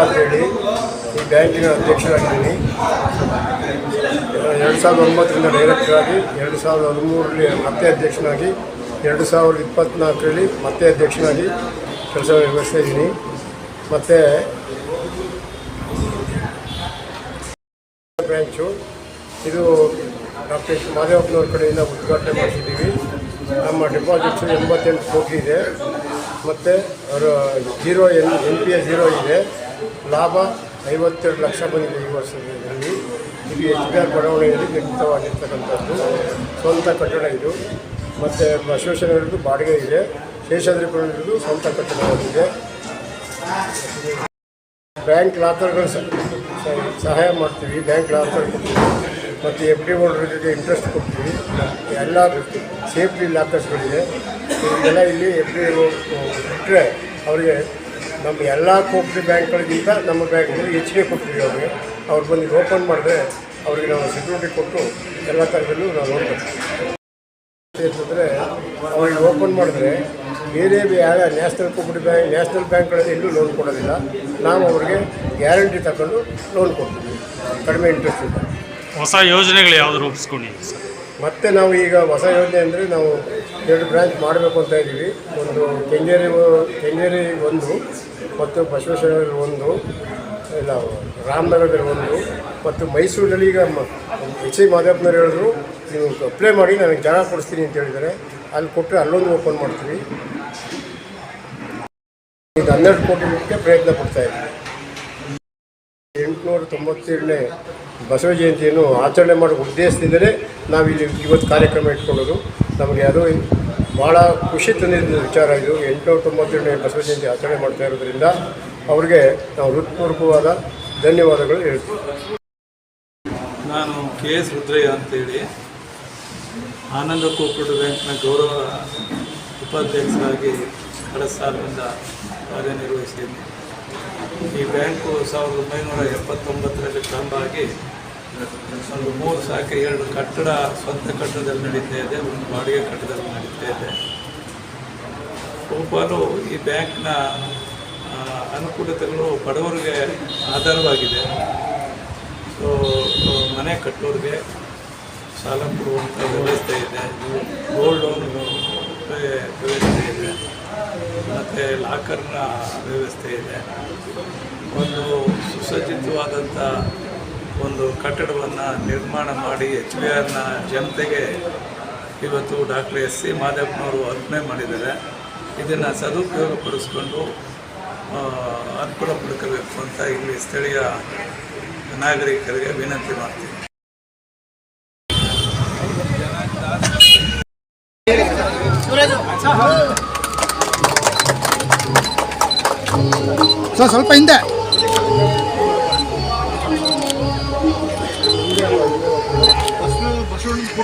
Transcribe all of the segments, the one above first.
ಅಂತೇಳಿ ಈ ಬ್ಯಾಂಕಿನ ಅಧ್ಯಕ್ಷರಾಗಿದ್ದೀನಿ. ಎರಡು ಸಾವಿರದ ಒಂಬತ್ತರಿಂದ ಡೈರೆಕ್ಟರ್ ಆಗಿ ಎರಡು ಸಾವಿರದ ಹದಿಮೂರರಲ್ಲಿ ಮತ್ತೆ ಅಧ್ಯಕ್ಷನಾಗಿ, ಎರಡು ಸಾವಿರದ ಇಪ್ಪತ್ತ್ನಾಲ್ಕರಲ್ಲಿ ಮತ್ತೆ ಅಧ್ಯಕ್ಷನಾಗಿ ಕೆಲಸ ನಿರ್ವಹಿಸ್ತಾ ಇದ್ದೀನಿ. ಮತ್ತು ಬ್ರ್ಯಾಂಚು ಇದು ಡಾಕ್ಟರ್ ಮಾದೇವಪ್ಪನವ್ರ ಕಡೆಯಿಂದ ಉದ್ಘಾಟನೆ ಮಾಡಿಸಿದ್ದೀವಿ. ನಮ್ಮ ಡೆಪಾಸಿಟ್ಸ್ ಎಂಬತ್ತೆಂಟು ಕೋಟಿ ಇದೆ. ಮತ್ತು ಅವರ zero N N P A zero ಇದೆ. ಲಾಭ ಐವತ್ತೆರಡು ಲಕ್ಷ ಬಂದಿದೆ ಈ ವರ್ಷದಲ್ಲಿ. ಇದು ಎಚ್ ಬಿ ಆರ್ ಬಡಾವಣೆಯಲ್ಲಿ ನಿರ್ಮಿತವಾಗಿರ್ತಕ್ಕಂಥದ್ದು ಸ್ವಂತ ಕಟ್ಟಡ ಇದು. ಮತ್ತು ಬಸವೇಶ್ವರದ್ದು ಬಾಡಿಗೆ ಇದೆ. ಶೇಷಾದ್ರಿಪುರದ್ದು ಸ್ವಂತ ಕಟ್ಟಡವಾಗಿದೆ. ಬ್ಯಾಂಕ್ ಲಾಕರ್ಗಳು ಸಹಾಯ ಮಾಡ್ತೀವಿ. ಬ್ಯಾಂಕ್ ಲಾಕರ್ ಕೊಡ್ತೀವಿ ಮತ್ತು ಎಫ್ ಡಿ ಹೋಲ್ಡರ್ಗೆ ಇಂಟ್ರೆಸ್ಟ್ ಕೊಡ್ತೀವಿ. ಎಲ್ಲ ಸೇಫ್ಟಿ ಲಾಕರ್ಸ್ಗಳಿದೆ. ಇದೆಲ್ಲ ಇಲ್ಲಿ ಎಫ್ ಡಿ ಬಿಟ್ಟರೆ ಅವರಿಗೆ ನಮ್ಮ ಎಲ್ಲ ಕೋಪರೇಟಿವ್ ಬ್ಯಾಂಕ್ಗಳಿಗಿಂತ ನಮ್ಮ ಬ್ಯಾಂಕ್ನಲ್ಲಿ ಹೆಚ್ಚಿಗೆ ಕೊಡ್ತೀವಿ ಅವ್ರಿಗೆ ಅವ್ರು ಬಂದು ಓಪನ್ ಮಾಡಿದ್ರೆ ಅವ್ರಿಗೆ ನಾವು ಸೆಕ್ಯೂರಿಟಿ ಕೊಟ್ಟು ಎಲ್ಲ ಥರದಲ್ಲೂ ನಾವು ನೋಡ್ಬೇಕು. ಅಂತಂದರೆ ಅವ್ರಿಗೆ ಓಪನ್ ಮಾಡಿದ್ರೆ ಬೇರೆ ಯಾವ ನ್ಯಾಷನಲ್ ಕೋಪರೇಟಿವ್ ಬ್ಯಾಂಕ್ ನ್ಯಾಷನಲ್ ಬ್ಯಾಂಕ್ಗಳಲ್ಲಿ ಎಲ್ಲೂ ಲೋನ್ ಕೊಡೋದಿಲ್ಲ. ನಾವು ಅವ್ರಿಗೆ ಗ್ಯಾರಂಟಿ ತಗೊಂಡು ಲೋನ್ ಕೊಡ್ತೀವಿ. ಕಡಿಮೆ ಇಂಟ್ರೆಸ್ಟ್ ಇದೆ ಹೊಸ ಯೋಜನೆಗಳು ಯಾವುದು ರೂಪಿಸ್ಕೊಂಡಿದ್ದೀವಿ ಸರ್? ಮತ್ತೆ ನಾವು ಈಗ ಹೊಸ ಯೋಜನೆ ಅಂದರೆ ನಾವು ಎರಡು ಬ್ರಾಂಚ್ ಮಾಡಬೇಕು ಅಂತ ಇದ್ದೀವಿ. ಒಂದು ಕೆಂಗೇರಿ ಕೆಂಗೇರಿ ಒಂದು ಮತ್ತು ಬಸವೇಶ್ವರ ಒಂದು, ಇಲ್ಲ ರಾಮನಗರದಲ್ಲಿ ಒಂದು, ಮತ್ತು ಮೈಸೂರಿನಲ್ಲಿ ಈಗ ಎಚ್ ಐ ಮಾದಪ್ಪನವ್ರು ಹೇಳಿದ್ರು, ನೀವು ಅಪ್ಲೈ ಮಾಡಿ, ನನಗೆ ಜಾಗ ಕೊಡಿಸ್ತೀನಿ ಅಂತ ಹೇಳಿದ್ದಾರೆ. ಅಲ್ಲಿ ಕೊಟ್ಟರೆ ಅಲ್ಲೊಂದು ಓಪನ್ ಮಾಡ್ತೀವಿ. ಈಗ ಹನ್ನೆರಡು ಕೋಟಿ ರೂಪಾಯಿಗೆ ಪ್ರಯತ್ನ ಪಡ್ತಾ ಇದ್ದೀವಿ ಎಂಟುನೂರ ತೊಂಬತ್ತೇಳನೇ ಬಸವ ಜಯಂತಿಯನ್ನು ಆಚರಣೆ ಮಾಡೋ ಉದ್ದೇಶದಿಂದಲೇ ನಾವು ಇಲ್ಲಿ ಇವತ್ತು ಕಾರ್ಯಕ್ರಮ ಇಟ್ಕೊಳ್ಳೋದು ನಮಗೆ ಅದು ಭಾಳ ಖುಷಿ ತಂದಿದ್ದ ವಿಚಾರ ಇದು. ಎಂಟು ತೊಂಬತ್ತೆರಡನೇ ಬಸವ ಜಯಂತಿ ಆಚರಣೆ ಮಾಡ್ತಾ ಇರೋದ್ರಿಂದ ಅವ್ರಿಗೆ ನಾವು ಹೃತ್ಪೂರ್ವಕವಾದ ಧನ್ಯವಾದಗಳು ಹೇಳ್ತೀವಿ. ನಾನು ಕೆ ಎಸ್ ರುದ್ರಯ್ಯ ಅಂತೇಳಿ. ಆನಂದ ಕೋಪರೇಟಿವ್ ಬ್ಯಾಂಕ್ನ ಗೌರವ ಉಪಾಧ್ಯಕ್ಷರಾಗಿ ಕಳೆದ ಸಾಲಿನಿಂದ ಕಾರ್ಯನಿರ್ವಹಿಸಿದ್ದೀನಿ. ಈ ಬ್ಯಾಂಕು ಸಾವಿರದ ಒಂಬೈನೂರ ಎಪ್ಪತ್ತೊಂಬತ್ತರಲ್ಲಿ ಪ್ರಾರಂಭ ಆಗಿ ಒಂದು ಮೂರು ಸಾಕೆ ಎರಡು ಕಟ್ಟಡ, ಸ್ವಂತ ಕಟ್ಟಡದಲ್ಲಿ ನಡೀತಾ ಇದೆ, ಒಂದು ಬಾಡಿಗೆ ಕಟ್ಟಡದಲ್ಲಿ ನಡೀತಾ ಇದೆ. ಬಹುಪಾಲು ಈ ಬ್ಯಾಂಕ್ನ ಅನುಕೂಲತೆಗಳು ಬಡವರಿಗೆ ಆಧಾರವಾಗಿದೆ. ಸೊ ಮನೆ ಕಟ್ಟೋರಿಗೆ ಸಾಲ ಕೊಡುವಂಥ ವ್ಯವಸ್ಥೆ ಇದೆ. ಗೋಲ್ಡ್ ಲೋನ್ ವ್ಯವಸ್ಥೆ ಇದೆ. ಮತ್ತು ಲಾಕರ್ನ ವ್ಯವಸ್ಥೆ ಇದೆ. ಒಂದು ಸುಸಜ್ಜಿತವಾದಂಥ ಒಂದು ಕಟ್ಟಡವನ್ನು ನಿರ್ಮಾಣ ಮಾಡಿ ಎಚ್ ಬಿ ಆರ್ನ ಜನತೆಗೆ ಇವತ್ತು ಡಾಕ್ಟರ್ ಎಸ್ ಸಿ ಮಾದೇಪ್ಪನವರು ಅರ್ಪಣೆ ಮಾಡಿದ್ದಾರೆ. ಇದನ್ನು ಸದುಪಯೋಗಪಡಿಸ್ಕೊಂಡು ಅನುಕೂಲ ಪಡ್ಕೋಬೇಕು ಅಂತ ಇಲ್ಲಿ ಸ್ಥಳೀಯ ನಾಗರಿಕರಿಗೆ ವಿನಂತಿ ಮಾಡ್ತೀನಿ. ಸ್ವಲ್ಪ ಹಿಂದೆ.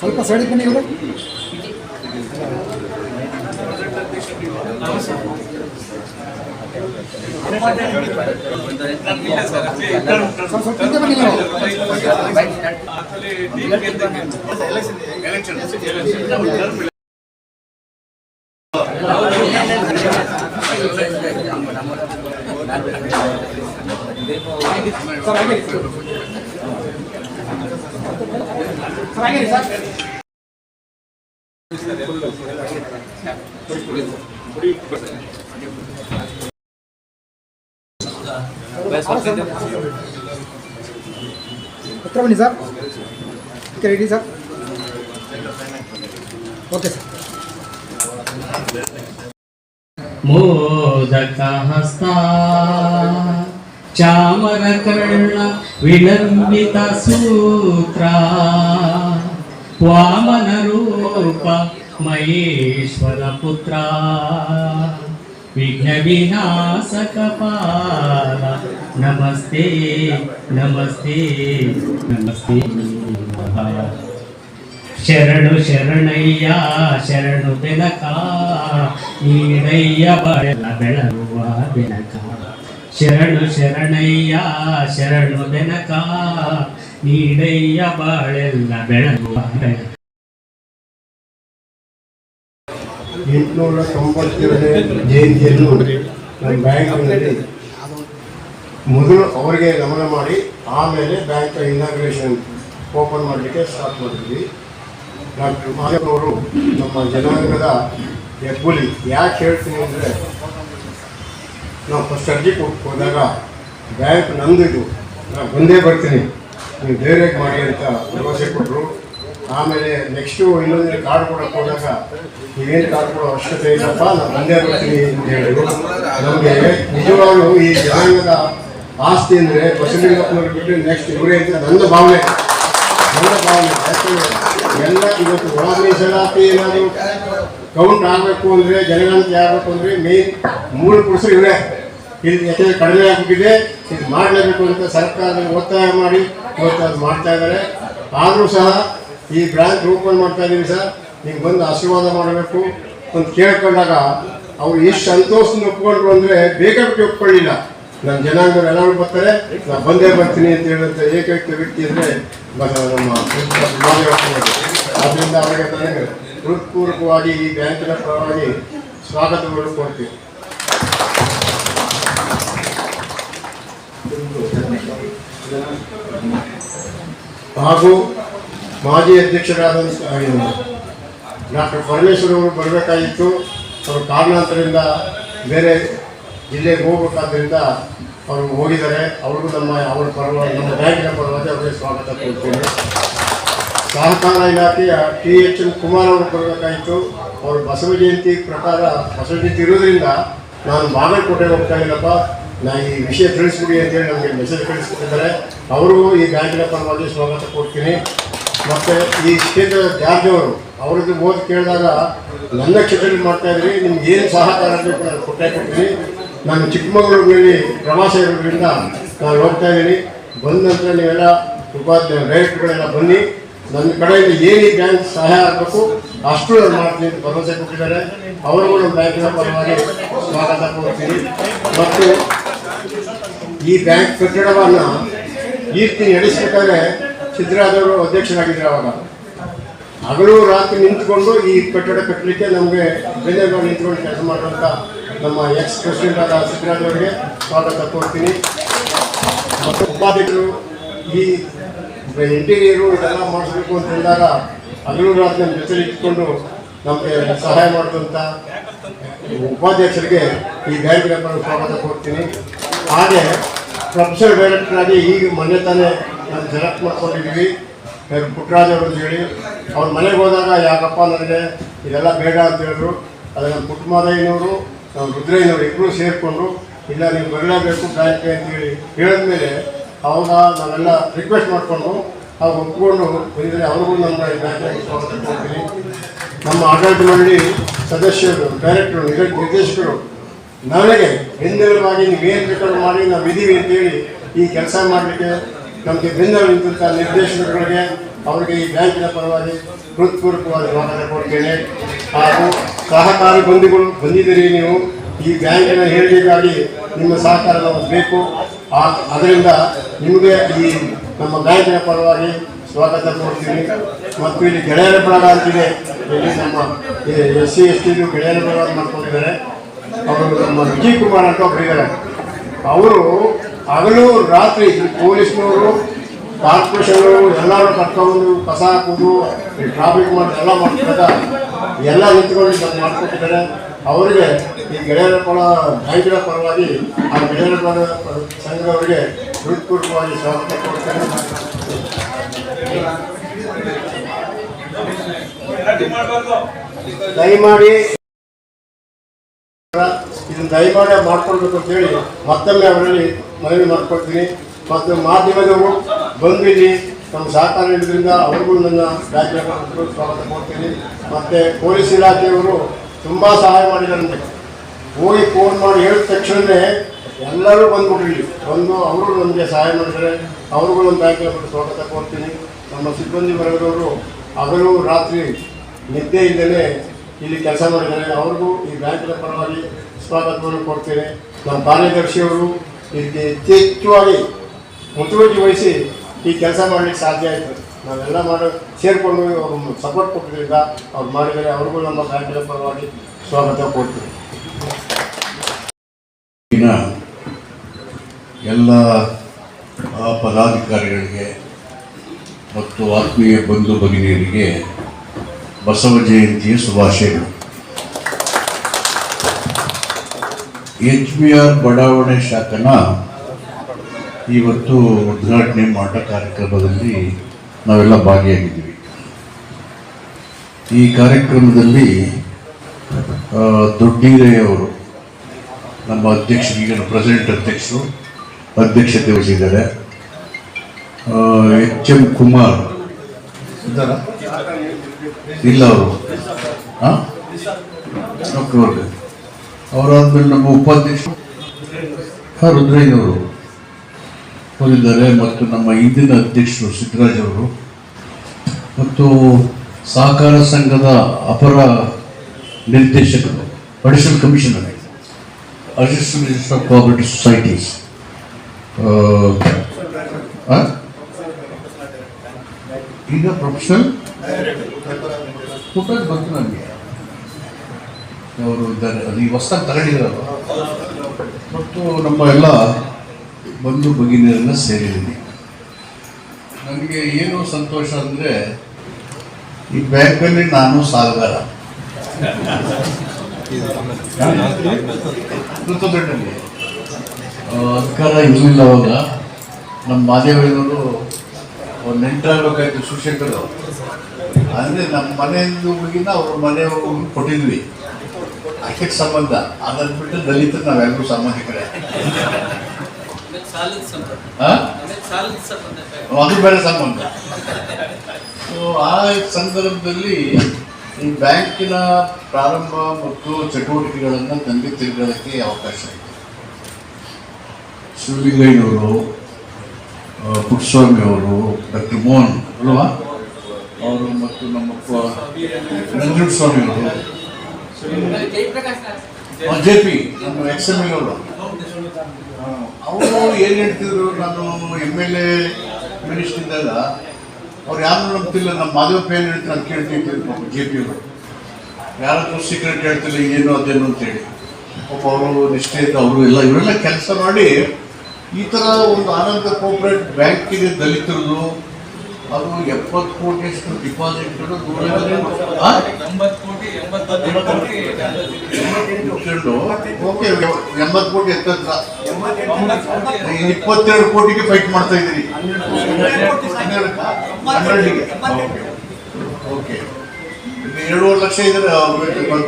ಸ್ವಲ್ಪ ಸಡಿತೀನಿ ಇವರು. ಸರ್ ಹತ್ರ ಬನ್ನಿ sir okay ready sir okay sir modak ಹಸ್ತ ಚಾಮರ ಕರ್ಣ ವಿಳಂಬಿತ ವಿಘ್ನ ವಿನಾಶಕ ಪಾಲ ನಮಸ್ತೆ ನಮಸ್ತೆ ನಮಸ್ತೆ. ಶರಣು ಶರಣಯ್ಯ, ಶರಣು ಬೆನಕ. ನೀಡಯ್ಯ ಬರಲ ಬೆಳಗುವ ಬೆಳಕ ಶರಣು ಶರಣಯ್ಯ, ಶರಣು ಬೆನಕ. ನೀಡಯ್ಯ ಬಾಳೆಲ್ಲ ಬೆಳಗುವ ಬೆನಕ. ಎಂಟುನೂರ ತೊಂಬತ್ತೆರಡನೇ ಜಯಂತಿಯನ್ನು ನಮ್ಮ ಬ್ಯಾಂಕ್ನಲ್ಲಿ ಮೊದಲು ಅವರಿಗೆ ಗಮನ ಮಾಡಿ, ಆಮೇಲೆ ಬ್ಯಾಂಕ್ ಇನಾಗ್ರೇಷನ್ ಓಪನ್ ಮಾಡಲಿಕ್ಕೆ ಸ್ಟಾರ್ಟ್ ಮಾಡಿದ್ವಿ. ಡಾಕ್ಟರ್ ಮಾಧವ್ ಅವರು ನಮ್ಮ ಜನಾಂಗದ ಹೆಬ್ಬುಲಿ ಯಾಕೆ ಹೇಳ್ತೀನಿ ಅಂದರೆ, ನಾವು ಫಸ್ಟ್ ಅರ್ಜಿ ಕೊಟ್ಟು ಹೋದಾಗ ಬ್ಯಾಂಕ್ ನಂದಿದ್ದು ನಾನು ಬಂದೇ ಬರ್ತೀನಿ. ನೀವು ಧೈರ್ಯಕ್ಕೆ ಮಾಡಿ ಅಂತ ಭರವಸೆ ಕೊಟ್ಟರು ಆಮೇಲೆ ನೆಕ್ಸ್ಟು ಇನ್ನೊಂದಿನ ಕಾರ್ಡ್ ಕೊಡಕ್ಕೆ ಹೋದಾಗ ನೀವೇನು ಕಾರ್ಡ್ ಕೊಡೋ ಅವಶ್ಯಕತೆ ಇಲ್ಲಪ್ಪ, ನಾನು ಬಂದೇ ಬರ್ತೀನಿ ಅಂತ ಹೇಳಿದ್ರು. ನಮಗೆ ನಿಜವಾಗ್ಲೂ ಈ ಜನಾಂಗದ ಆಸ್ತಿ ಅಂದರೆ ಬಸವಲಿಂಗಪ್ಪನವ್ರು ಬಿಟ್ಟರೆ ನೆಕ್ಸ್ಟ್ ಇವರೇ ಅಂತ ನನ್ನ ಭಾವನೆ. ನನ್ನ ಭಾವನೆ. ಯಾಕಂದರೆ ಎಲ್ಲ ಇವತ್ತು ಒಳ ಮೀಸಲಾತಿ ಏನಾದರೂ ಕೌಂಟ್ ಆಗಬೇಕು ಅಂದರೆ, ಜನಗಣತಿ ಆಗಬೇಕು ಅಂದರೆ ಮೇನ್ ಮೂಲ ಪುರುಷರು ಇವರೇ. ಇದು ಯಾಕೆಂದರೆ ಕಡಿಮೆ ಆಗಿಬಿಟ್ಟಿದೆ. ಇದು ಮಾಡಲೇಬೇಕು ಅಂತ ಸರ್ಕಾರದ ಒತ್ತಾಯ ಮಾಡಿ ಇವತ್ತು ಅದು ಮಾಡ್ತಾ ಇದ್ದಾರೆ ಆದರೂ ಸಹ ಈ ಬ್ರಾಂಚ್ ಓಪನ್ ಮಾಡ್ತಾ ಇದ್ದೀವಿ ಸರ್. ನೀವು ಬಂದು ಆಶೀರ್ವಾದ ಮಾಡಬೇಕು ಅಂತ ಕೇಳ್ಕೊಂಡಾಗ ಅವ್ರು ಎಷ್ಟು ಸಂತೋಷದಿಂದ ಒಪ್ಕೊಂಡ್ರು ಅಂದರೆ ಬೇಕಾಗಿ ಒಪ್ಕೊಳ್ಳಿಲ್ಲ. ನನ್ನ ಜನಾಂಗದವ್ರು ಎಲ್ಲರೂ ಬರ್ತಾರೆ. ನಾನು ಬಂದೇ ಬರ್ತೀನಿ ಅಂತ ಹೇಳುವಂಥ ಏಕೈಕ ವ್ಯಕ್ತಿ ಅಂದರೆ ನಮ್ಮ. ಆದ್ದರಿಂದ ಅವರಿಗೆ ನನಗೆ ಹೃತ್ಪೂರ್ವಕವಾಗಿ ಈ ಬ್ಯಾಂಕಿನ ಪರವಾಗಿ ಸ್ವಾಗತಗಳು ಕೊಡ್ತೀವಿ. ಹಾಗೂ ಮಾಜಿ ಅಧ್ಯಕ್ಷರಾದ ಡಾಕ್ಟರ್ ಪರಮೇಶ್ವರ್ ಅವರು ಬರಬೇಕಾಗಿತ್ತು. ಅವರು ಕಾರಣಾಂತರದಿಂದ ಬೇರೆ ಜಿಲ್ಲೆಗೆ ಹೋಗ್ಬೇಕಾದ್ರಿಂದ ಅವರು ಹೋಗಿದ್ದಾರೆ. ಅವ್ರಿಗೂ ನಮ್ಮ, ಅವರ ಪರವಾಗಿ, ನಮ್ಮ ಬ್ಯಾಂಕಿನ ಪರವಾಗಿ ಅವರಿಗೆ ಸ್ವಾಗತ ಕೊಡ್ತೀನಿ ಸಹಕಾರ ಇಲಾಖೆಯ ಟಿ ಎಚ್ ಎನ್ ಕುಮಾರ್ ಅವರು ಬರಬೇಕಾಗಿತ್ತು. ಅವರು ಬಸವ ಜಯಂತಿ ಪ್ರಕಾರ, ಬಸವ ಜಯಂತಿ ಇರೋದ್ರಿಂದ ನಾನು ಬಾಗಲಕೋಟೆಗೆ ಹೋಗ್ತಾ ಇಲ್ಲಪ್ಪ ನಾ ಈ ವಿಷಯ ತಿಳಿಸ್ಬಿಡಿ ಅಂತೇಳಿ ನಮಗೆ ಮೆಸೇಜ್ ಕಳಿಸ್ಕೊಟ್ಟಿದ್ದಾರೆ. ಅವ್ರಿಗೂ ಈ ಬ್ಯಾಂಕಿನ ಪರವಾಗಿ ಸ್ವಾಗತ ಕೊಡ್ತೀನಿ ಮತ್ತು ಈ ಕ್ಷೇತ್ರದ ಜಾರ್ಜ್ ಅವರು ಓದಿ ಕೇಳಿದಾಗ, ನನ್ನ ಕ್ಷೇತ್ರದಲ್ಲಿ ಮಾಡ್ತಾ ಇದ್ರಿ ನಿಮ್ಗೆ ಏನು ಸಹಕಾರ ಬೇಕು ನಾನು ಕೊಟ್ಟೆ ಕೊಡ್ತೀನಿ. ನಾನು ಚಿಕ್ಕಮಗಳೂರಿನಲ್ಲಿ ಪ್ರವಾಸ ಇರೋದ್ರಿಂದ ನಾನು ಹೋಗ್ತಾ ಇದ್ದೀನಿ. ಬಂದ ನಂತರ ನೀವೆಲ್ಲ ಉಪಾಧ್ಯಾಯ ಡೈರೆಕ್ಟ್ಗಳೆಲ್ಲ ಬನ್ನಿ. ನನ್ನ ಕಡೆಯಿಂದ ಏನು ಈ ಬ್ಯಾಂಕ್ ಸಹಾಯ ಆಗಬೇಕು, ಅಷ್ಟು ನಾನು ಮಾಡ್ತೀನಿ ಅಂತ ಭರವಸೆ ಕೊಟ್ಟಿದ್ದಾರೆ. ಅವರಿಗೂ ನಮ್ಮ ಬ್ಯಾಂಕಿನ ಪರವಾಗಿ ಸ್ವಾಗತ ಕೊಡ್ತೀನಿ ಮತ್ತು ಈ ಬ್ಯಾಂಕ್ ಕಟ್ಟಡವನ್ನು ಈ ರೀತಿ ನಡೆಸಬೇಕಾದ್ರೆ ಸಿದ್ದರಾದವರು ಅಧ್ಯಕ್ಷರಾಗಿದ್ದರು ಅವಾಗ. ಹಗಲು ರಾತ್ರಿ ನಿಂತ್ಕೊಂಡು ಈ ಕಟ್ಟಡ ಕಟ್ಟಲಿಕ್ಕೆ ನಮಗೆ ಬೆನ್ನೆಲುಬು ನಿಂತ್ಕೊಂಡು ಕೆಲಸ ಮಾಡುವಂಥ ನಮ್ಮ ಎಕ್ಸ್ ಪ್ರೆಸಿಡೆಂಟ್ ಆದ ಸಿದ್ದರಾದವರಿಗೆ ಸ್ವಾಗತ ಕೊಡ್ತೀನಿ ಮತ್ತು ಉಪಾಧ್ಯಕ್ಷರು ಈ ಇಂಟೀರಿಯರು ಇದೆಲ್ಲ ಮಾಡಿಸ್ಬೇಕು ಅಂತ ಹೇಳಿದಾಗ ಹಗಲು ರಾತ್ರಿ ನಮ್ಮ ಜೊತೆ ಇಟ್ಕೊಂಡು ನಮಗೆ ಸಹಾಯ ಮಾಡಿದಂಥ ಉಪಾಧ್ಯಕ್ಷರಿಗೆ ಈ ಪರ ಸ್ವಾಗತ ಕೊಡ್ತೀನಿ ಹಾಗೆ ಪ್ರೊಫೆಸರ್ ಡೈರೆಕ್ಟರ್ ಆಗಿ ಈಗ ಮೊನ್ನೆ ತಾನೇ ನಾನು ಸೆಲೆಕ್ಟ್ ಮಾಡ್ಕೊಂಡಿದ್ದೀವಿ ಯಾರು ಪುಟ್ಟರಾಜ್ ಅವರು ಅಂತ ಹೇಳಿ, ಅವ್ರ ಮನೆಗೆ ಹೋದಾಗ, ಯಾಕಪ್ಪ ನನಗೆ ಇದೆಲ್ಲ ಬೇಡ ಅಂತ ಹೇಳಿದ್ರು. ಅದೇ ನಮ್ಮ ಕುಟುಂಬದಯ್ಯನವರು ನಮ್ಮ ರುದ್ರಯ್ಯನವರು ಇಬ್ಬರು ಸೇರಿಕೊಂಡು ಇಲ್ಲ, ನೀವು ಬರಲೇಬೇಕು ಬ್ಯಾಂಕ್ಗೆ ಅಂತೇಳಿ ಹೇಳಿದ್ಮೇಲೆ ಅವಾಗ ನಾವೆಲ್ಲ ರಿಕ್ವೆಸ್ಟ್ ಮಾಡಿಕೊಂಡು ಅವಾಗ ಒಪ್ಕೊಂಡು ಬಂದರೆ ಅವ್ರಿಗೂ ನಮ್ಮ ಸ್ವಾಗತ ಕೊಡ್ತೀನಿ. ನಮ್ಮ ಆಡಳಿತ ಮಂಡಳಿ ಸದಸ್ಯರು ಡೈರೆಕ್ಟರು ನಿರ್- ನಿರ್ದೇಶಕರು ನನಗೆ ನೀವು ಏನು ಬೇಕಾದ್ರೂ ಮಾಡಿ ನಾವು ಇದ್ದೀವಿ ಅಂತೇಳಿ ಈ ಕೆಲಸ ಮಾಡಲಿಕ್ಕೆ ನಮಗೆ ಬೆನ್ನೆಲುಬು ನಿಂತ ಅವರಿಗೆ ಈ ಬ್ಯಾಂಕಿನ ಪರವಾಗಿ ಹೃತ್ಪೂರ್ವಕವಾಗಿ ಸ್ವಾಗತ ಕೊಡ್ತೇನೆ. ಹಾಗೂ ಸಹಕಾರ ಬಂಧುಗಳು ಬಂದಿದ್ದೀರಿ ನೀವು. ಈ ಬ್ಯಾಂಕಿನ ಹೇಳಿಕೆಗಾಗಿ ನಿಮ್ಮ ಸಹಕಾರ ನಮಗೆ ಬೇಕು. ಅದರಿಂದ ನಿಮಗೆ ಈ ನಮ್ಮ ಬ್ಯಾಂಕಿನ ಪರವಾಗಿ ಸ್ವಾಗತ ಕೊಡ್ತೀನಿ ಮತ್ತು ಇಲ್ಲಿ ಗೆಳೆಯರ ಬಳಗ ಅಂತಿದೆ. ಇಲ್ಲಿ ನಮ್ಮ ಎಸ್ ಸಿ ಎಸ್ ಟಿದು ಗೆಳೆಯರ ಬಳಗ ಮಾಡ್ಕೊಂಡಿದ್ದಾರೆ. ಅವರು ನಮ್ಮ ವಿಜಯ್ ಕುಮಾರ್ ಅಂತ ಒಬ್ಬರಿದ್ದಾರೆ ಅವರು ಹಗಲು, ರಾತ್ರಿ ಪೊಲೀಸ್ನವರು ಕಾರ್ಪೊರೇಷನ್ ಎಲ್ಲರೂ ಕರ್ಕೊಂಡು ಕಸ ಹಾಕೋದು ಟ್ರಾಫಿಕ್ ಮಾಡಿ, ಎಲ್ಲ ಮಾಡ್ತಿದ್ದಾಗ ಎಲ್ಲ ನಿಂತ್ಕೊಂಡು ಇದನ್ನ ಮಾಡ್ಕೊಟ್ಟಿದ್ದಾರೆ. ಅವರಿಗೆ ಈ ಗೆಳೆಯರ ಪರ ಪರವಾಗಿ ಆ ಗೆಳೆಯರ ಪರ, ಸಂಘದವರಿಗೆ ಹೃತ್ಪೂರ್ವಕವಾಗಿ ಸ್ವಾಗತ ಕೊಡ್ತೇನೆ ದಯಮಾಡಿ ಇದನ್ನು ದಯಮಾಡಿ ಮಾಡ್ಕೊಳ್ಬೇಕು ಅಂತೇಳಿ ಮತ್ತೊಮ್ಮೆ ಅವರಲ್ಲಿ ಮನವಿ ಮಾಡ್ಕೊಳ್ತೀನಿ ಮತ್ತು ಮಾಧ್ಯಮದವರು ಬಂದು ಇಲ್ಲಿ ನಮ್ಮ ಸಹಕಾರ ನೀಡಿದ್ರಿಂದ ಅವ್ರಿಗೂ ನನ್ನ ರಾಜ್ಯ ಸ್ವಾಗತ ಕೊಡ್ತೀನಿ ಮತ್ತು ಪೊಲೀಸ್ ಇಲಾಖೆಯವರು ತುಂಬ ಸಹಾಯ ಮಾಡಿದ್ದಾರೆ ಹೋಗಿ ಫೋನ್ ಮಾಡಿ ಹೇಳಿದ ತಕ್ಷಣವೇ ಎಲ್ಲರೂ ಬಂದ್ಬಿಟ್ರು. ಬಂದು ಅವರು ನಮಗೆ ಸಹಾಯ ಮಾಡಿದರೆ ಅವ್ರಿಗೂ ನಮ್ಮ ಬಗ್ಗೆ ಸ್ವಾಗತ ಕೊಡ್ತೀನಿ ನಮ್ಮ ಸಿಬ್ಬಂದಿ ವರ್ಗದವರು ಅವರು ರಾತ್ರಿ ನಿದ್ದೆ ಇಲ್ಲದೆ ಇಲ್ಲಿ ಕೆಲಸ ಮಾಡಿದ್ದಾರೆ. ಅವ್ರಿಗೂ ಈ ಬ್ಯಾಂಕಿನ ಪರವಾಗಿ ಸ್ವಾಗತವನ್ನು ಕೊಡ್ತೇನೆ ನಮ್ಮ ಕಾರ್ಯದರ್ಶಿಯವರು ಹೆಚ್ಚೆಚ್ಚುವಾಗಿ ಮುತುವರ್ಜಿ ವಹಿಸಿ ಈ ಕೆಲಸ ಮಾಡಲಿಕ್ಕೆ ಸಾಧ್ಯ ಆಯಿತು. ನಾವೆಲ್ಲ ಮಾಡೋ, ಸೇರಿಕೊಂಡು ಅವರು ಸಪೋರ್ಟ್ ಕೊಟ್ಟಿದ್ದರಿಂದ ಅವ್ರು ಮಾಡಿದರೆ ಅವ್ರಿಗೂ ನಮ್ಮ ಕಾರ್ಯಕ್ರಮ ಪರವಾಗಿ ಸ್ವಾಗತ ಕೊಡ್ತೀವಿ ಎಲ್ಲ ಪದಾಧಿಕಾರಿಗಳಿಗೆ ಮತ್ತು ಆತ್ಮೀಯ ಬಂಧು ಭಗಿನಿಯರಿಗೆ ಬಸವ ಜಯಂತಿಯ ಶುಭಾಶಯಗಳು. ಎಚ್ ಬಿ ಆರ್ ಬಡಾವಣೆ ಶಾಖನ ಇವತ್ತು ಉದ್ಘಾಟನೆ ಮಾಡೋ ಕಾರ್ಯಕ್ರಮದಲ್ಲಿ ನಾವೆಲ್ಲ ಭಾಗಿಯಾಗಿದ್ದೀವಿ. ಈ ಕಾರ್ಯಕ್ರಮದಲ್ಲಿ ದೊಡ್ಡೀರೆಯವರು ನಮ್ಮ ಅಧ್ಯಕ್ಷರಿಗೆ ಪ್ರೆಸಿಡೆಂಟ್ ಅಧ್ಯಕ್ಷರು ಅಧ್ಯಕ್ಷತೆ ವಹಿಸಿದ್ದಾರೆ. H M Kumar? ಇಲ್ಲ ಅವರು. ಹಾಂ ಅವರಾದ್ಮೇಲೆ ನಮ್ಮ ಉಪಾಧ್ಯಕ್ಷ ರುದ್ರಯ್ಯನವರು ಹೋಗಿದ್ದಾರೆ ಮತ್ತು ನಮ್ಮ ಹಿಂದಿನ ಅಧ್ಯಕ್ಷರು ಸಿದ್ದರಾಜ್ ಅವರು. ಮತ್ತು ಸಹಕಾರ ಸಂಘದ ಅಪರ ನಿರ್ದೇಶಕರು additional commissioner assistant minister of cooperative societies. ಈಗ ಪ್ರೊಫೆಷನಲ್ ಬರ್ತೀನಿ ಬಂತು ನನಗೆ. ಅವರು ಇದ್ದಾರೆ. ಅದು ಈ ಹೊಸ್ದಾಗಿ ತಗೊಂಡಿದ್ದಾರಲ್ಲ ಮತ್ತು ನಮ್ಮ ಎಲ್ಲ ಬಂಧು ಭಗಿನಿಯರೆಲ್ಲ ಸೇರಿದ್ದೀನಿ ನನಗೆ ಏನು ಸಂತೋಷ ಅಂದರೆ, ಈ ಬ್ಯಾಂಕಲ್ಲಿ ನಾನು ಸಾಲಗಾರ. ವೃತ್ತದೊಡ್ಡಲ್ಲಿ ಅಧಿಕಾರ ಇರಲಿಲ್ಲ ಅವಾಗ. ನಮ್ಮ ಮಾದೇವಯ್ಯನವರು ನೆಂಟರಾಗಬೇಕಾಯ್ತು ಶಿವಶಂಕರ್ ಅಂದರೆ ನಮ್ಮ ಮನೆಯಿಂದ ಹೋಗಿನ ಅವ್ರ ಮನೆಯವ್ರು ಕೊಟ್ಟಿದ್ವಿ. ಅಷ್ಟಕ್ಕೆ ಸಂಬಂಧ ಅದನ್ನು ಬಿಟ್ಟು ದಲಿತರು ನಾವೆಲ್ಲರೂ ಸಂಬಂಧಿಕರೇ ಆ? ಅದು ಬೇರೆ ಸಂಬಂಧ ಸೊ ಆ ಸಂದರ್ಭದಲ್ಲಿ ಈ ಬ್ಯಾಂಕಿನ ಪ್ರಾರಂಭ ಮತ್ತು ಚಟುವಟಿಕೆಗಳನ್ನು ತಂದೆ ತಿರುಗೋದಕ್ಕೆ ಅವಕಾಶ ಇದೆ. ಶಿವಲಿಂಗಯ್ಯನವರು ಪುಟ್ಸ್ವಾಮಿ ಪುಟ್ಟಸ್ವಾಮಿ ಅವರು ಡಾಕ್ಟರ್ ಮೋಹನ್ ಅಲ್ವಾ? ಅವರು ಮತ್ತು ನಮ್ಮ ನಂಜುಂಡಸ್ವಾಮಿ ಅವರು. J P. ನಮ್ಮ ಎಕ್ಸ್ ಎಂ ಎಲ್ ಅವರು. ಅವರು ಏನು ಹೇಳ್ತಿದ್ರು? ನಾನು ಎಂ ಎಲ್ ಎ ಮಿನಿಸ್ಟರ್ ಇದ್ದಾಗ ಅವ್ರು ಯಾರು ನಂಬ್ತಿಲ್ಲ? ನಮ್ಮ ಮಾಧವಪ್ಪ ಏನು ಹೇಳ್ತಾರೆ ಅಂತ ಕೇಳ್ತಿದ್ರು ಜೆ ಪಿ ಅವರು. ಯಾರತ್ರ ಸೀಕ್ರೆಟ್ ಹೇಳ್ತಿಲ್ಲ, ಏನು, ಅದೇನು ಅಂತೇಳಿ. ಪಾಪ ಅವರು ನಿಷ್ಠೆಯಿಂದ ಅವರು ಎಲ್ಲ, ಇವರೆಲ್ಲ ಕೆಲಸ ಮಾಡಿ ಈ ಥರ ಒಂದು ಆನಂದ ಕೋಪರೇಟ್ ಬ್ಯಾಂಕಿಗೆ ದಲಿತರದು ಅದು ಎಪ್ಪತ್ತು ಕೋಟಿಯಷ್ಟು ಓಕೆ ಎಂಬತ್ತು ಕೋಟಿ ಎತ್ತತ್ರ. ಇಪ್ಪತ್ತೆರಡು ಕೋಟಿಗೆ ಫೈಟ್ ಮಾಡ್ತಾ ಇದ್ದೀರಿ. ಹನ್ನೆರಡಿಗೆ. ಓಕೆ. ಎರಡೂವರೆ ಲಕ್ಷ ಇದ್ದಾರೆ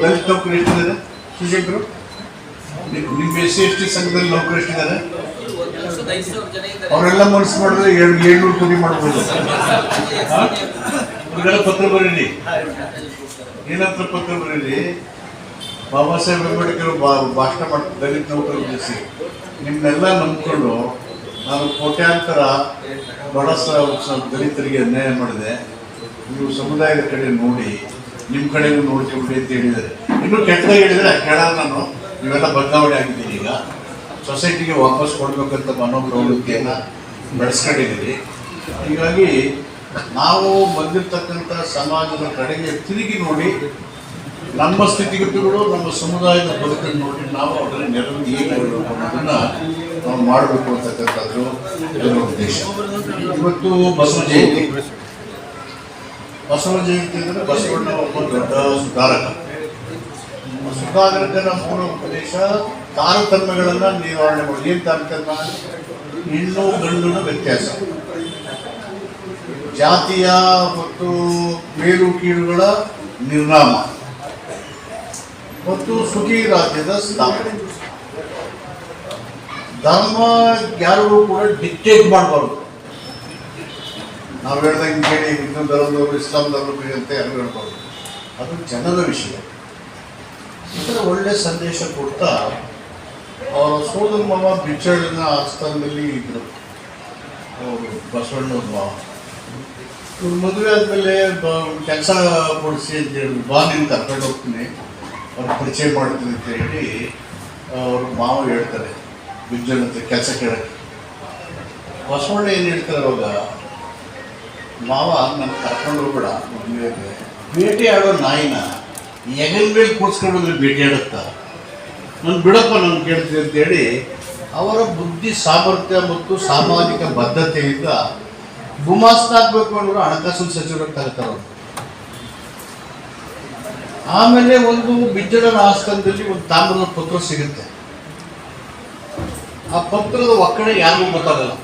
ದಲಿತ ನೌಕರಿ ಎಷ್ಟಿದ್ದಾರೆ ಸುಶೇಖರು ನಿಮ್ಮ ಎಸ್ ಸಿ ಎಸ್ ಟಿ ಸಂಘದಲ್ಲಿ ನೌಕರಿ ಎಷ್ಟಿದ್ದಾರೆ ಅವರೆಲ್ಲ ಮನಸ್ಸು ಮಾಡಿದ್ರೆ ಎರಡು ಏಳ್ನೂರು ಕೋಟಿ ಮಾಡ್ಬೋದು. ಅವ್ರಿಗೆಲ್ಲ ಪತ್ರ ಬರೀರಿ ಏನಂತ ಪತ್ರ ಬರೀರಿ ಬಾಬಾ ಸಾಹೇಬ್ ಅಂಬೇಡ್ಕರ್ ಬಾ ಭಾಷಣ ಮಾಡ್ತಾರೆ ದಲಿತ ನೌಕರ ಉದ್ದೇಶಿ. ನಿಮ್ಮನ್ನೆಲ್ಲ ನಂಬಿಕೊಂಡು ನಾನು ಕೋಟ್ಯಾಂತರ ಬಡ ದಲಿತರಿಗೆ ಅನ್ಯಾಯ ಮಾಡಿದೆ. ನೀವು ಸಮುದಾಯದ ಕಡೆ ನೋಡಿ ನಿಮ್ಮ ಕಡೆಗೂ ನೋಡ್ಕೊಂಡು ಅಂತ ಹೇಳಿದ್ದಾರೆ. ಇನ್ನು ಕೆಟ್ಟದಾಗಿ ಹೇಳಿದ್ರೆ ಕೇಳ ನಾನು. ನೀವೆಲ್ಲ ಬದಲಾವಣೆ ಆಗಿದ್ದೀನಿ ಈಗ. ಸೊಸೈಟಿಗೆ ವಾಪಸ್ ಕೊಡ್ಬೇಕಂತ ಮನೋಪ್ರವೃತ್ತಿಯನ್ನು ಬೆಳೆಸ್ಕೊಂಡಿದ್ದೀವಿ ಹೀಗಾಗಿ ನಾವು ಬಂದಿರತಕ್ಕಂಥ ಸಮಾಜದ ಕಡೆಗೆ ತಿರುಗಿ ನೋಡಿ, ನಮ್ಮ ಸ್ಥಿತಿಗತಿಗಳು, ನಮ್ಮ ಸಮುದಾಯದ ಬದುಕನ್ನು ನೋಡಿ ನಾವು ಅದರ ನೆರವು ಏನು ಮಾಡಬೇಕು ಅನ್ನೋದನ್ನ ನಾವು ಮಾಡಬೇಕು ಅಂತಕ್ಕಂಥದ್ದು ಉದ್ದೇಶ. ಇವತ್ತು ಬಸವ ಜಯಂತಿ. ಬಸವ ಜಯಂತಿ ಅಂದರೆ ಬಸವಣ್ಣ ಒಬ್ಬ ದೊಡ್ಡ ಸುಧಾರಕ. ಸುಧಾರಕನ ಮೂಲ ಉಪದೇಶ ತಾರತಮ್ಯಗಳನ್ನು ನಿವಾರಣೆ ಮಾಡಿ. ಏನು ತಾರತಮ್ಯ ಹೆಣ್ಣು ಗಂಡು ವ್ಯತ್ಯಾಸ. ಜಾತಿಯ ಮತ್ತು ಮೇಲು ಕೀಳುಗಳ ನಿರ್ನಾಮ. ಮತ್ತು ಸುಖಿ ರಾಜ್ಯದ ಸ್ಥಾಪನೆ. ಧರ್ಮ ಯಾರಿಗೂ ಕೂಡ ಡಿಕ್ಟೇಟ್ ಮಾಡಬಾರ್ದು. ನಾವು ಹೇಳ್ದಂಗೆ ಕೇಳಿ, ಹಿಂದೂ ಧರ್ಮದವರು, ಇಸ್ಲಾಂ ಧರ್ಮದವರು ಅಂತ ಯಾರು ಹೇಳ್ಬಾರ್ದು. ಅದು ಜನರ ವಿಷಯ. ಥರ ಒಳ್ಳೆ ಸಂದೇಶ ಕೊಡ್ತಾ ಅವರ ಸೋದರ ಮಾವ ಬಿಚ್ಚಳಿನ ಆಸ್ಥಾನದಲ್ಲಿ ಇದ್ರು. ಅವರು ಬಸವಣ್ಣವ್ರ ಮಾವ ಇವ್ರ ಮದುವೆ ಆದಮೇಲೆ ಕೆಲಸ ಕೊಡಿಸಿ ಅಂತ ಹೇಳಿ ಬಾ ನೀನು ಕರ್ಕೊಂಡು ಹೋಗ್ತೀನಿ. ಅವ್ರು ಪರಿಚಯ ಮಾಡ್ತೀನಿ ಅಂತ ಹೇಳಿ, ಅವ್ರ ಮಾವ ಹೇಳ್ತಾರೆ, ಬಿಜ್ಜನ ಕೆಲಸ ಕೇಳಕ್ಕೆ. ಬಸವಣ್ಣ ಏನು ಹೇಳ್ತಾರೆ ಅವಾಗ? ಮಾವ ನನ್ನ ಕರ್ಕೊಂಡು ಹೋಗ್ಬೇಡ, ಮದುವೆ ಭೇಟಿ ಆಡೋ ನಾಯಿನ ಹೆಗಲ್ ಮೇಲೆ ಕೂರಿಸ್ಕೊಂಡು ಭೇಟಿ ಆಡುತ್ತಾ ನಾನು ಬಿಡಪ್ಪ ನಾನು ಕೇಳ್ತೀನಿ ಅಂತೇಳಿ ಅವರ ಬುದ್ಧಿ ಸಾಮರ್ಥ್ಯ ಮತ್ತು ಸಾಮಾಜಿಕ ಬದ್ಧತೆಯಿಂದ ಗುಮಾಸ್ತಾಗಬೇಕು ಅನ್ನೋರು ಹಣಕಾಸಿನ ಸಚಿವರಾಗಿ ಅವರು. ಆಮೇಲೆ ಒಂದು ಬಿಜ್ಜಳನ ಆಸ್ಥಾನದಲ್ಲಿ ಒಂದು ತಾಮ್ರದ ಪತ್ರ ಸಿಗುತ್ತೆ. ಆ ಪತ್ರದ ಒಕ್ಕಣೆ ಯಾರಿಗೂ ಗೊತ್ತಾಗಲ್ಲ.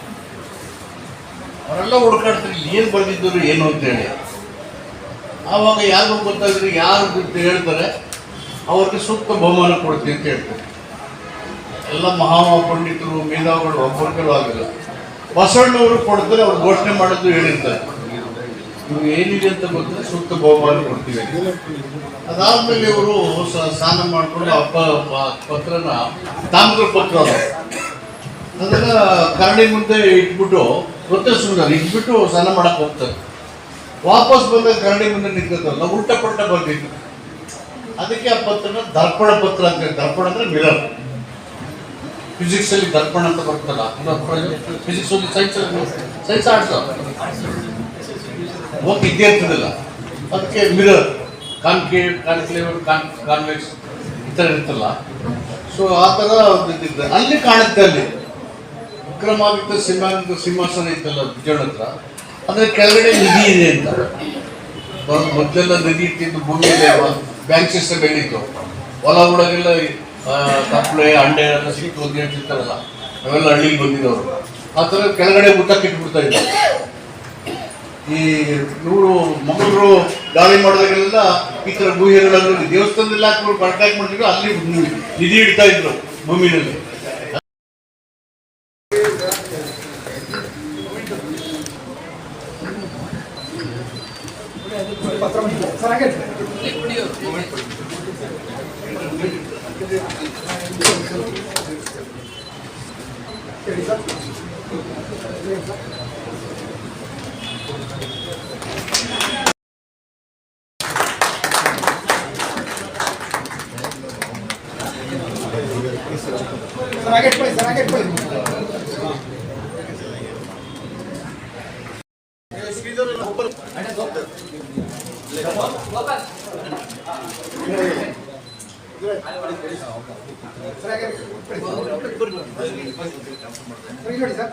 ಅವರೆಲ್ಲ ಹುಡುಕಾಡ್ತಾರೆ, ಏನು ಬರೆದಿದ್ದರು ಏನು ಅಂತೇಳಿ. ಆವಾಗ ಯಾರಿಗೂ ಗೊತ್ತಾಗಿದ್ರೆ ಯಾರು ಹೇಳ್ತಾರೆ? ಅವ್ರಿಗೆ ಸೂಕ್ತ ಬಹುಮಾನ ಕೊಡ್ತೀವಿ ಅಂತ ಹೇಳ್ತಾರೆ. ಎಲ್ಲ ಮಹಾ ಪಂಡಿತರು, ಮೇಧಾವಿಗಳು ಒಬ್ಬರಿಗೂ ಆಗಿಲ್ಲ. ಬಸವಣ್ಣವರು ಕೊಡ್ತಾರೆ ಅವ್ರು ಘೋಷಣೆ ಮಾಡಿದ್ರು ಹೇಳಿರ್ತಾರೆ ನೀವು ಏನಿದೆ ಅಂತ ಗೊತ್ತಿದ್ರೆ ಸೂಕ್ತ ಬಹುಮಾನ ಕೊಡ್ತೀವಿ ಅದಾದ್ಮೇಲೆ ಇವರು ಸ್ನಾನ ಮಾಡಿಕೊಂಡು ಅಪ್ಪ ಪತ್ರನ ತಾಮ್ರ ಪತ್ರ ಅದು. ಅದನ್ನ ಕರಡಿ ಮುಂದೆ ಇಟ್ಬಿಟ್ಟು ಗೊತ್ತಿಸ್ಬಿಡ್ತಾರೆ ಇಟ್ಬಿಟ್ಟು ಸ್ನಾನ ಮಾಡಕ್ಕೆ ಹೋಗ್ತಾರೆ. ವಾಪಸ್ ಬಂದಾಗ ಕರಡಿ ಮುಂದೆ ನಿಂತ್ಕೊತಾರಲ್ಲ ಉಲ್ಟ ಪಲ್ಟ ಬಂದಿತ್ತು. ಅದಕ್ಕೆ ಆ ಪತ್ರ ದರ್ಪಣ ಪತ್ರ ಅಂತ. ದರ್ಪಣ ಅಂದ್ರೆ ಮಿರರ್. ಫಿಸಿಕ್ಸ್ ಅಲ್ಲಿ ದರ್ಪಣ ಅಂತ ಬರ್ತಲ್ಲ. ಫಿಸಿಕ್ಸ್ ಅಲ್ಲಿ ಸೈನ್ಸ್ ಸೈನ್ಸ್ ಆರ್ಟ್ಸ್ ಓಕೆ ಇದ್ದೇ ಇರ್ತದಲ್ಲ ಅದಕ್ಕೆ mirror. Concave conclave con convex ಈ ಥರ ಇರ್ತಲ್ಲ ಸೊ ಆ ಥರ ಅಲ್ಲಿ ಕಾಣುತ್ತೆ ಅಲ್ಲಿ. ವಿಕ್ರಮಾದಿತ್ಯ ಸಿಂಹಾದಿತ್ಯ ಸಿಂಹಾಸನ ಇತ್ತಲ್ಲ ಬಿಜೋಣ ಹತ್ರ. ಅಂದರೆ ಕೆಳಗಡೆ ನಿಧಿ ಇದೆ ಅಂತ. ಮೊದಲೆಲ್ಲ ಮೊದ್ಲೆಲ್ಲ ನದಿ ಇಟ್ಟಿದ್ದು ಭೂಮಿಯಲ್ಲಿ ಬ್ಯಾಂಕ್ ಸಿಸ್ಟಮ್ ಏನಿತ್ತು ಹೊಲ ಉಡಗೆಲ್ಲ ತಪ್ಪಲೆ ಅಂಡೆ ಎಲ್ಲ ಸಿಕ್ತು ಅಂತ ಹೇಳ್ತಿರ್ತಾರಲ್ಲ, ಅವೆಲ್ಲ ಹಳ್ಳಿಗೆ ಬಂದಿದ್ದವರು ಆ ಥರ ಕೆಳಗಡೆ ಮುಟ್ಟಕ್ಕೆ ಇಟ್ಬಿಡ್ತಾ ಇದ್ದಾರೆ ಈ ಇವರು ಮಕ್ಕಳು ದಾಳಿ ಮಾಡಿದಾಗೆಲ್ಲ ಈ ಥರ ಗುಹೆಗಳಲ್ಲಿ ದೇವಸ್ಥಾನದಲ್ಲಿ ಹಾಕಿ ಕಾಂಟ್ಯಾಕ್ಟ್ ಮಾಡ್ತಿದ್ರು, ಅಲ್ಲಿ ನಿಧಿ ಇಡ್ತಾ ಇದ್ರು ಭೂಮಿನಲ್ಲಿ ಪತ್ರ ಬಂದಿದೆ. ಸರ್ ಹಾಗೆ ಹೇಳಿ ಸರ್ ಸರ್ ಹಾಗೆ ಇಟ್ಕೊಳ್ಳಿ ಸರ್ ಹಾಗೆ ಇಟ್ಕೊಳ್ಳಿ ಸರ್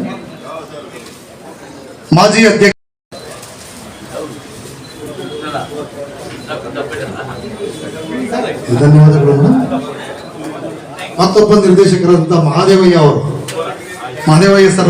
ಮಾಜಿ ಅಧ್ಯಕ್ಷ ಧನ್ಯವಾದಗಳು ಮತ್ತೊಬ್ಬ ನಿರ್ದೇಶಕರಂತ ಮಹಾದೇವಯ್ಯ ಅವರು. Mahadevaiah sir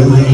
Hallelujah.